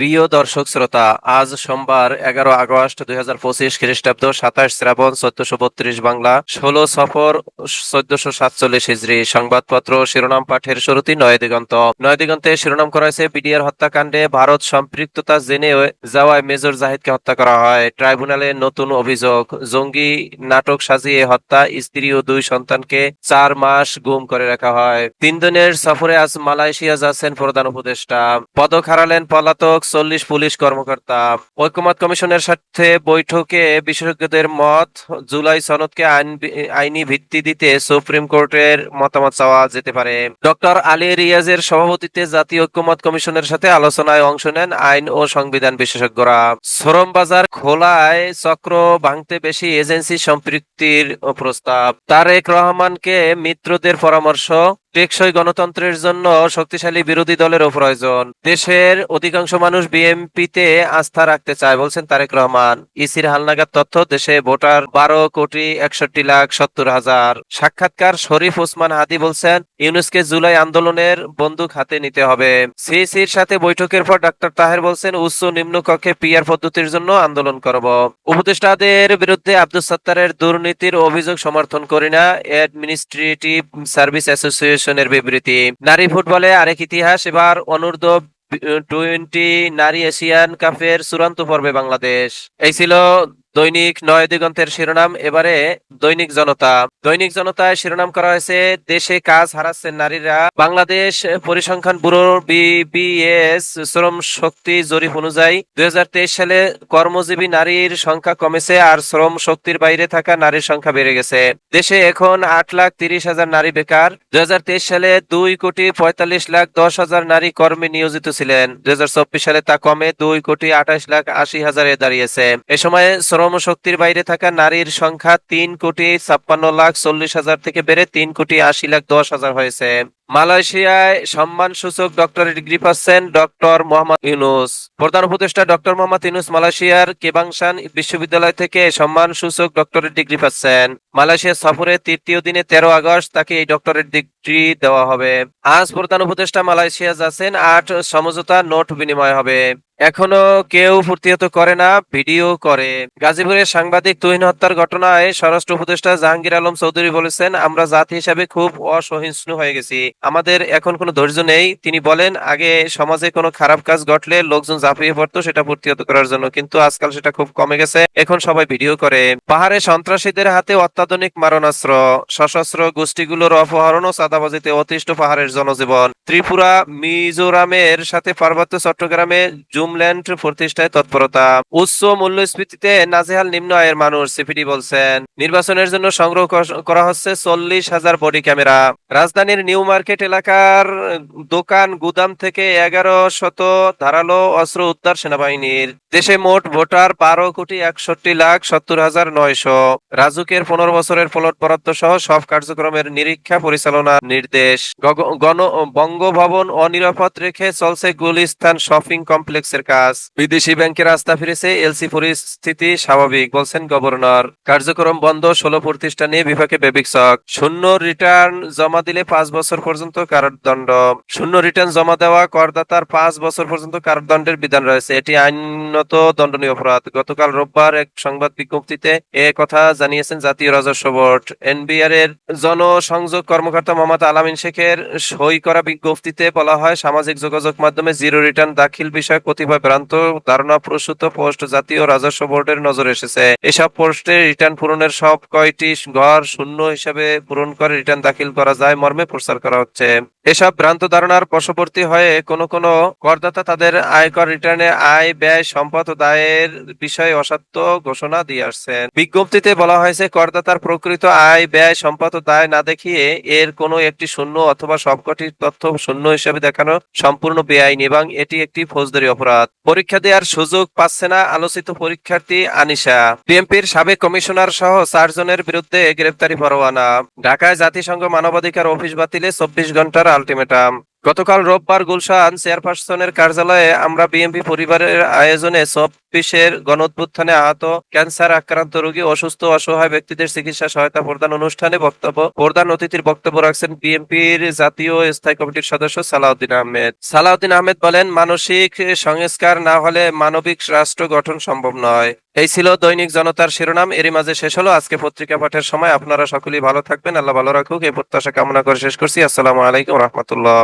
প্রিয় দর্শক শ্রোতা, আজ সোমবার এগারো আগস্ট দুই হাজার পঁচিশ খ্রিস্টাব্দ সাতাশ শ্রাবণ চোদ্দশো বত্রিশ বাংলা, ষোলো সফর চোদ্দশো সাতচল্লিশ হিজড়ি। সংবাদপত্র শিরোনাম পাঠের শুরুতেই নয় দিগন্ত নয় দিগন্তে শিরোনাম করা হয়েছে বিডিআর হত্যাকাণ্ডে ভারত সম্পৃক্ততা জেনে যাওয়ায় মেজর জাহিদকে হত্যা করা হয়। ট্রাইব্যুনালে নতুন অভিযোগ, জঙ্গি নাটক সাজিয়ে হত্যা স্ত্রী ও দুই সন্তানকে চার মাস গুম করে রাখা হয়। তিন দিনের সফরে আজ মালয়েশিয়া যাচ্ছেন প্রধান উপদেষ্টা। পদক হারালেন পলাতক চল্লিশ পুলিশ কর্মকর্তা। ঐক্যমত কমিশনের সাথে বৈঠকে বিশেষজ্ঞদের মত, জুলাই সনদকে আইন আইনি ভিত্তি দিতে সুপ্রিম কোর্টের মতামত চাওয়া যেতে পারে। ডক্টর আলী রিয়াজের সভাপতিত্বে জাতীয় ঐক্যমত কমিশনের সাথে আলোচনায় অংশ নেন আইন ও সংবিধান বিশেষজ্ঞরা। শ্রম বাজার খোলায় চক্র ভাঙতে বেশি এজেন্সি সম্পৃক্তির প্রস্তাব। তারেক রহমানকে মিত্রদের পরামর্শ টেকসই গণতন্ত্রের জন্য শক্তিশালী বিরোধী দলেরও প্রয়োজন। দেশের অধিকাংশ মানুষ বিএনপিতে আস্থা রাখতে চায়, বলছেন তারেক রহমান। ইসির হালনাগাদ তথ্য, দেশে ভোটার বারো কোটি একষট্টি লাখ সত্তর হাজার। সাক্ষাৎকার শরীফ ওসমান হাদি বলছেন, ইউনুসকে জুলাই আন্দোলনের বন্দুক হাতে নিতে হবে। সিসির সাথে বৈঠকের পর ডাক্তার তাহের বলছেন, উচ্চ নিম্ন কক্ষে পিআর পদ্ধতির জন্য আন্দোলন করব। উপদেষ্টাদের বিরুদ্ধে আব্দুল সত্তারের দুর্নীতির অভিযোগ সমর্থন করি না, অ্যাডমিনিস্ট্রেটিভ সার্ভিস অ্যাসোসিয়েশনের বিবৃতি। নারী ফুটবলে আরেক ইতিহাস। এবার অনূর্ধ্ব টোয়েন্টি নারী এশিয়ান কাপের চূড়ান্ত পর্বে বাংলাদেশ। এই ছিল দৈনিক নয় দিগন্তের শিরোনাম, এবারে দৈনিক জনতা। দৈনিক জনতায় শিরোনাম করা হয়েছে, দেশে কাজ হারাচ্ছেন নারীরা। বাংলাদেশ পরিসংখ্যান ব্যুরো, বিবিএস, শ্রম শক্তি জরিপ অনুযায়ী দুই সালে কর্মজীবী নারীর সংখ্যা কমেছে আর শ্রম শক্তির বাইরে থাকা নারীর সংখ্যা বেড়ে গেছে। দেশে এখন আট লাখ তিরিশ হাজার নারী বেকার। দুই হাজার তেইশ সালে দুই কোটি পঁয়তাল্লিশ লাখ দশ হাজার নারী কর্মে নিয়োজিত ছিলেন। দুই হাজার চব্বিশ সালে তা কমে দুই কোটি আঠাশ লাখ আশি হাজারে দাঁড়িয়েছে। এ সময় শ্রম শক্তির বাইরে থাকা নারীর সংখ্যা তিন কোটি ছাপ্পান্ন লাখ চল্লিশ হাজার থেকে বেড়ে তিন কোটি আশি লাখ দশ হাজার হয়েছে। মালয়েশিয়ায় সম্মান সূচক ডক্টরেট ডিগ্রি পাচ্ছেন ডক্টর মোহাম্মদ ইউনুস। প্রধান উপদেষ্টা ডক্টর মোহাম্মদ ইউনুস মালয়েশিয়ার কেবাংশান বিশ্ববিদ্যালয় থেকে সম্মান সূচক ডক্টরেট ডিগ্রি পাচ্ছেন মালয়েশিয়া সফরে তৃতীয় দিনে তেরো আগস্ট তাকে এই ডক্টরেট ডিগ্রি দেওয়া হবে। আজ প্রধান উপদেষ্টা মালয়েশিয়া যাচ্ছেন, আট সমঝোতা নোট বিনিময় হবে। এখনও কেউ ফুর্তিহত করে না, ভিডিও করে। গাজীপুরের সাংবাদিক তুহিন হত্যার ঘটনায় স্বরাষ্ট্র উপদেষ্টা জাহাঙ্গীর আলম চৌধুরী বলেছেন, আমরা জাতি হিসাবে খুব অসহিষ্ণু হয়ে গেছি। আমাদের এখন কোনো ধৈর্য নেই। তিনি বলেন, আগে সমাজে কোনো খারাপ কাজ ঘটলে লোকজন ঝাঁপিয়ে পড়তো, সেটা প্রতিহত করার জন্য। কিন্তু আজকাল সেটা খুব কমে গেছে। এখন সবাই ভিডিও করে। পাহাড়ে সন্ত্রাসীদের হাতে অত্যাধুনিক মারণাস্ত্র, সশস্ত্র গোষ্ঠীগুলোর অপহরণ ও চাঁদাবাজিতে অতিষ্ঠ পাহাড়ের জনজীবন। ত্রিপুরা, মিজোরামের সাথে পার্বত্য চট্টগ্রামে জুমল্যান্ড প্রতিষ্ঠায় তৎপরতা। উচ্চ মূল্যস্ফীতিতে নাজেহাল নিম্ন আয়ের মানুষ, সিপিডি বলছেন। নির্বাচনের জন্য সংগ্রহ করা হচ্ছে চল্লিশ হাজার বডি ক্যামেরা। রাজধানীর নিউ মার্কেট এলাকার দোকান গুদাম থেকে এগারো শত ধারালো অস্ত্র উদ্ধার সেনাবাহিনীর। দেশে মোট ভোটার বারো কোটি একষট্টি লাখ সত্তর হাজার নয়শো। রাজুকের পনেরো বছরের ফলট বরাদ্দ সহ সব কার্যক্রমের নিরীক্ষা পরিচালনা নির্দেশ। গণ বঙ্গভবন অনিরাপদ রেখে চলছে গুলিস্তান শপিং কমপ্লেক্সের কাজ। বিদেশি ব্যাংকের রাস্তা ফিরেছে এলসি পরিস্থিতি স্বাভাবিক, বলছেন গভর্নর। কার্যক্রম বন্ধ, ষোলো প্রতিষ্ঠানে বিভাগে বেবিকসক শূন্য রিটার্ন জমা দিলে পাঁচ বছর পর্যন্ত কারাদণ্ড। শূন্য রিটার্ন জমা দেওয়া করদাতার পাঁচ বছর পর্যন্ত কারাদণ্ডের বিধান রয়েছে। এটি আইনত দণ্ডনীয় অপরাধ। গতকাল রোববার এক সংবাদ বিজ্ঞপ্তিতে এ কথা জানিয়েছেন জাতীয় রাজস্ব বোর্ড। এনবিআর এর জনসংযোগ কর্মকর্তা মোহাম্মদ আলামিন শেখের সই করা বিজ্ঞপ্তিতে বলা হয়, সামাজিক যোগাযোগ মাধ্যমে জিরো রিটার্ন দাখিল বিষয়ে কতিপয় ভ্রান্ত ধারণা প্রসূত পোস্ট জাতীয় রাজস্ব বোর্ডের নজরে এসেছে। এসব পোস্টে রিটার্ন পূরণের সব কয়টি ঘর শূন্য হিসাবে পূরণ করে রিটার্ন দাখিল করা যায় মর্মে প্রচার করা হচ্ছে। এসব ভ্রান্ত ধারণার বশবর্তী হয়ে কোনো কোনো করদাতা তাদের আয়কর রিটার্নে আয়, ব্যয়, সম্পদ ও দায়ের বিষয়ে অসত্য ঘোষণা দিয়ে আসছেন। বিজ্ঞপ্তিতে বলা হয়েছে, করদাতার প্রকৃত আয়, ব্যয়, সম্পদ ও দায় না দেখিয়ে এর কোনো একটি শূন্য অথবা সবকটি তথ্য শূন্য হিসেবে দেখানো সম্পূর্ণ বেআইন এবং এটি একটি ফৌজদারি অপরাধ। পরীক্ষা দেওয়ার সুযোগ পাচ্ছে না আলোচিত পরীক্ষার্থী আনিশা। বিএনপির সাবেক কমিশনার সহ চারজনের বিরুদ্ধে গ্রেপ্তারি পরোয়ানা। ঢাকায় জাতিসংঘ মানবাধিকার অফিস বাতিলে চব্বিশ ঘণ্টার আলটিমেটাম। গতকাল রোববার গুলশান চেয়ারপারসনের কার্যালয়ে আমরা বিএনপি পরিবারের আয়োজনে চব্বিশের গণঅভ্যুত্থানে আহত ক্যান্সার আক্রান্ত রোগী অসুস্থ অসহায় ব্যক্তিদের চিকিৎসা সহায়তা প্রদান অনুষ্ঠানে বক্তব্য, প্রধান অতিথির বক্তব্য রাখছেন বিএনপির জাতীয় স্থায়ী কমিটির সদস্য সালাউদ্দিন আহমেদ। সালাউদ্দিন আহমেদ বলেন, মানসিক সংস্কার না হলে মানবিক রাষ্ট্র গঠন সম্ভব নয়। এই ছিল দৈনিক জনতার শিরোনাম, এরই মাঝে শেষ হলো আজকে পত্রিকা পাঠের সময়। আপনারা সকলেই ভালো থাকবেন, আল্লাহ ভালো রাখুক। এই প্রত্যাশা কামনা করে শেষ করছি। আসসালামু আলাইকুম রহমতুল্লাহ।